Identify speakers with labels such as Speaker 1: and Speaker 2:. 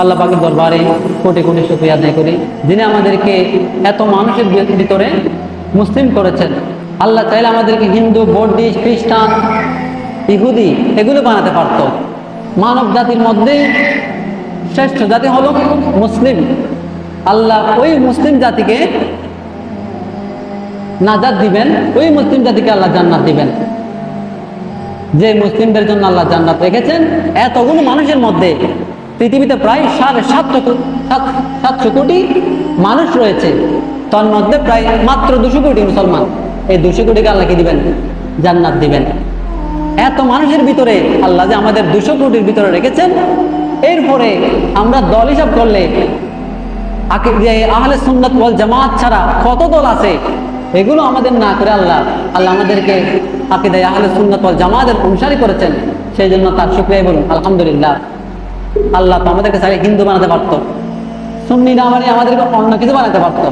Speaker 1: আল্লাহ পাকের দরবারে কোটি কোটি শুক্রিয়া আদায় করি। যিনি আমাদেরকে এত মানুষের ভিতরে মুসলিম করেছেন, আল্লাহ চাইলে আমাদেরকে হিন্দু বৌদ্ধিস্ট খ্রিস্টান, ইহুদি এগুলো বানাতে পারতো। মানব জাতির মধ্যে শ্রেষ্ঠ জাতি হলো মুসলিম। আল্লাহ ওই মুসলিম জাতিকে নাজাদ দিবেন, ওই মুসলিম জাতিকে আল্লাহ জান্নাত দিবেন। যে মুসলিমদের জন্য আল্লাহ জান্নাত রেখেছেন, এতগুলো মানুষের মধ্যে পৃথিবীতে প্রায় সাড়ে সাতশো সাতশো কোটি মানুষ রয়েছে। তার মধ্যে প্রায় মাত্র দুশো কোটি মুসলমান। এই দুশো কোটিকে আল্লাহকে দিবেন? জান্নাত দিবেন। এত মানুষের ভিতরে আল্লাহ যে আমাদের দুশো কোটির ভিতরে রেখেছেন, এরপরে আমরা দল হিসাব করলে যে আহলে সুন্নাত ওয়াল জামাত ছাড়া কত দল আছে? এগুলো আমাদের না করে আল্লাহ আল্লাহ আমাদেরকে আকিদায় আহলে সুন্নাত ওয়াল জামাতের অনুসারী করেছেন। সেই জন্য তার শুক্রিয়া বলুন। আলহামদুলিল্লাহ। আল্লাহ তো আমাদেরকে চাইলে হিন্দু বানাতে পারতো। সুন্নি না মানে আমাদেরকে অন্য কিছু বানাতে পারতো।